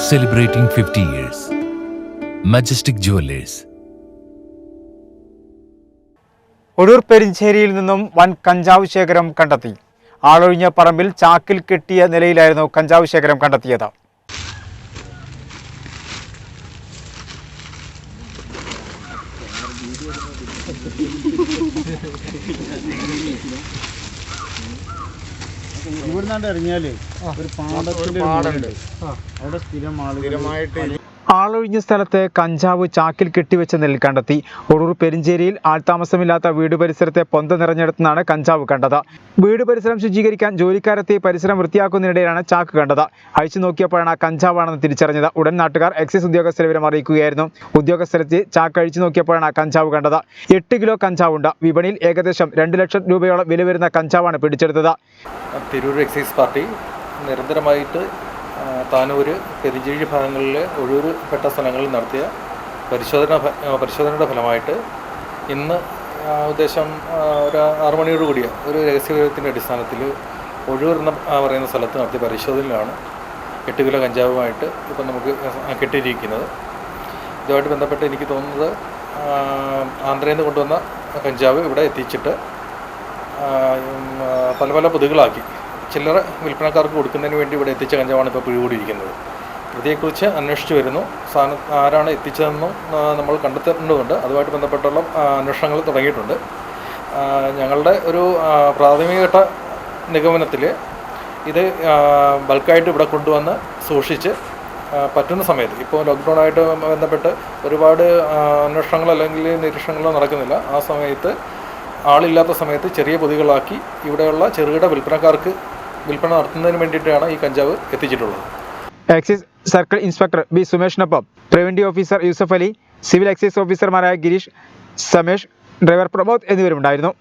celebrating 50 years. Majestic Jewelers. Ozhur പെരിഞ്ചേരിയിൽ നിന്നും വൻ കഞ്ചാവ് ശേഖരം കണ്ടെത്തി ആളൊഴിഞ്ഞ പറമ്പിൽ ചാക്കിൽ കെട്ടിയ നിലയിലായിരുന്നു കഞ്ചാവ് ശേഖരം കണ്ടെത്തിയത് ഇവിടുന്നാണ്ട് ഇറങ്ങിയാലേ ഒരു പാടത്തിന്റെ. അവിടെ സ്ഥിരം ആളുകൾ ആളൊഴിഞ്ഞ സ്ഥലത്ത് കഞ്ചാവ് ചാക്കിൽ കെട്ടിവെച്ച നിലയിൽ കണ്ടെത്തി. ഒഴൂർ പെരിഞ്ചേരിയിൽ ആൾതാമസമില്ലാത്ത വീട് പരിസരത്തെ പൊന്ത നിറഞ്ഞെടുത്തുനിന്നാണ് കഞ്ചാവ് കണ്ടത്. വീട് പരിസരം ശുചീകരിക്കാൻ ജോലിക്കാരെത്തി പരിസരം വൃത്തിയാക്കുന്നതിനിടെയാണ് ചാക്ക് കണ്ടത്. അഴിച്ചു നോക്കിയപ്പോഴാണ് കഞ്ചാവാണെന്ന് തിരിച്ചറിഞ്ഞത്. ഉടൻ നാട്ടുകാർ എക്സൈസ് ഉദ്യോഗസ്ഥരെ വിവരം അറിയിക്കുകയായിരുന്നു. ഉദ്യോഗസ്ഥരെത്തി ചാക്ക് അഴിച്ചു നോക്കിയപ്പോഴാണ് കഞ്ചാവ് കണ്ടത്. എട്ട് കിലോ കഞ്ചാവുണ്ട്. വിപണിയിൽ ഏകദേശം രണ്ട് ലക്ഷം രൂപയോളം വില വരുന്ന കഞ്ചാവാണ് പിടിച്ചെടുത്തത്. തിരൂർ എക്സൈസ് പാർട്ടി നിരന്തരമായിട്ട് ആ, താനൂര് പെരിഞ്ചേഴി ഭാഗങ്ങളിൽ ഒഴിവുപെട്ട പെട്ട സ്ഥലങ്ങളിൽ നടത്തിയ പരിശോധന പരിശോധനയുടെ ഫലമായിട്ട് ഇന്ന് ഉദ്ദേശം ഒരു ആറു മണിയോടുകൂടിയ ഒരു രഹസ്യവിവരത്തിന്റെ അടിസ്ഥാനത്തിൽ ഒഴൂർ എന്ന് പറയുന്ന സ്ഥലത്ത് നടത്തിയ പരിശോധനയിലാണ് എട്ട് കിലോ കഞ്ചാവുമായിട്ട് ഇപ്പം നമുക്ക് കിട്ടിയിരിക്കുന്നത്. ഇതുമായിട്ട് ബന്ധപ്പെട്ട് എനിക്ക് തോന്നുന്നത് ആന്ധ്രയിൽ നിന്ന് കൊണ്ടുവന്ന കഞ്ചാവ് ഇവിടെ എത്തിച്ചിട്ട് പല പല പൊതുകളാക്കി. ചില്ലറ വിൽപ്പനക്കാർക്ക് കൊടുക്കുന്നതിന് വേണ്ടി ഇവിടെ എത്തിച്ച കഞ്ചാവാണ് ഇപ്പോൾ പിടികൂടിയിരിക്കുന്നത്. പ്രതിയെക്കുറിച്ച് അന്വേഷിച്ചു വരുന്നു. സാധനം ആരാണ് എത്തിച്ചതെന്നും നമ്മൾ കണ്ടെത്തേണ്ടതുണ്ട്. അതുമായിട്ട് ബന്ധപ്പെട്ടുള്ള അന്വേഷണങ്ങൾ തുടങ്ങിയിട്ടുണ്ട്. ഞങ്ങളുടെ ഒരു പ്രാഥമികഘട്ട നിഗമനത്തിൽ ഇത് ബൾക്കായിട്ട് ഇവിടെ കൊണ്ടുവന്ന് സൂക്ഷിച്ച് പറ്റുന്ന സമയത്ത് ഇപ്പോൾ ലോക്ക്ഡൗണായിട്ട് ബന്ധപ്പെട്ട് ഒരുപാട് അന്വേഷണങ്ങൾ അല്ലെങ്കിൽ നിരീക്ഷണങ്ങളോ നടക്കുന്നില്ല. ആ സമയത്ത് ആളില്ലാത്ത സമയത്ത് ചെറിയ പൊതികളാക്കി ഇവിടെയുള്ള ചെറുകിട വിൽപ്പനക്കാർക്ക് വിൽപ്പന നടത്തുന്നതിന് വേണ്ടിയിട്ടാണ് ഈ കഞ്ചാവ് എത്തിച്ചിട്ടുള്ളത്. Excise circle inspector B സുമേഷിനൊപ്പം preventive officer Yusuf Ali civil excise ഓഫീസർമാരായ ഗിരീഷ് സമേഷ് ഡ്രൈവർ പ്രമോദ് എന്നിവരുണ്ടായിരുന്നു